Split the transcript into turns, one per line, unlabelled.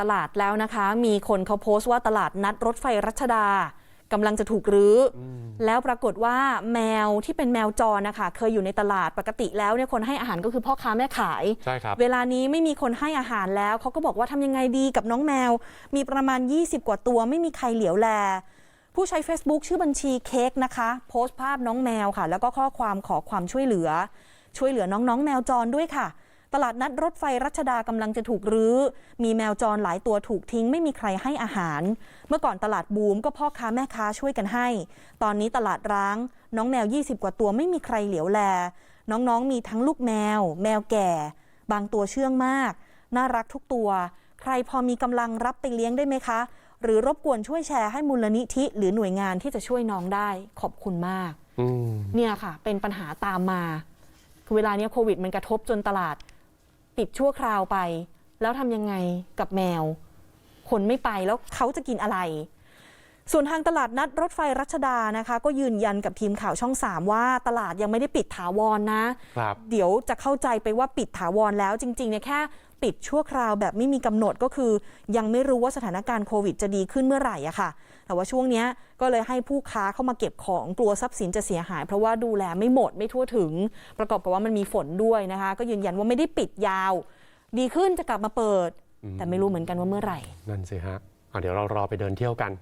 ตลาดแล้วนะคะ มีคนเขาโพสต์ว่าตลาดนัดรถไฟรัชดากำลังจะถูกรื้ออแล้วปรากฏว่าแมวที่เป็นแมวจรนะคะ เคยอยู่ในตลาดปกติแล้วเนี่ยคนให้อาหารก็คือพ่อค้าแม่ขาย
ใช่ครับ
เวลานี้ไม่มีคนให้อาหารแล้ว เขาก็บอกว่าทำยังไงดีกับน้องแมว มีประมาณ 20 กว่าตัว ไม่มีใครเหลียวแล ผู้ใช้ Facebook ชื่อบัญชีเค้กนะคะ โพสต์ภาพน้องแมวค่ะ แล้วก็ข้อความขอความช่วยเหลือ ช่วยเหลือน้องๆ แมวจรด้วยค่ะ ตลาดนัดรถไฟรัชดากำลังจะถูกรื้อ มีแมวจรหลายตัวถูกทิ้ง ไม่มีใครให้อาหาร เมื่อก่อนตลาดบูมก็พ่อค้าแม่ค้าช่วยกันให้ ตอนนี้ตลาดร้าง น้องแมว 20 กว่าตัวไม่มีใครเหลียวแล น้องๆมีทั้งลูกแมว แมวแก่ บางตัวเชื่องมาก น่ารักทุกตัว ใครพอมีกำลังรับไปเลี้ยงได้ไหมคะ หรือรบกวนช่วยแชร์ให้มูลนิธิ หรือหน่วยงานที่จะช่วยน้องได้ขอบคุณมาก
อืม
เนี่ยค่ะ เป็นปัญหาตามมา คือเวลาเนี้ยโควิดมันกระทบจนตลาด ปิดชั่วคราวไป แล้วทำยังไงกับแมว คนไม่ไปแล้วเขาจะกินอะไร ส่วนทางตลาดนัดรถไฟรัชดานะคะ ก็ยืนยันกับทีมข่าวช่อง 3 ว่าตลาดยังไม่ได้ปิดถาวรนะ
ครับ
เดี๋ยวจะเข้าใจไปว่าปิดถาวรแล้วจริงๆเนี่ยแค่ปิดชั่วคราวแบบไม่มีกำหนดก็คือ ยังไม่รู้ว่าสถานการณ์โควิดจะดีขึ้นเมื่อไหร่อะค่ะ แต่ว่าช่วงเนี้ยก็เลยให้ผู้ค้าเข้ามาเก็บของกลัวทรัพย์สินจะเสียหาย เพราะว่าดูแลไม่หมดไม่ทั่วถึง ประกอบกับว่ามันมีฝนด้วยนะคะ ก็ยืนยันว่าไม่ได้ปิดยาว ดีขึ้นจะกลับมาเปิด แต่ไม่รู้เหมือนกันว่าเมื่อไหร่
นั่นสิฮะอะเดี๋ยวเรารอไปเดินเที่ยวกัน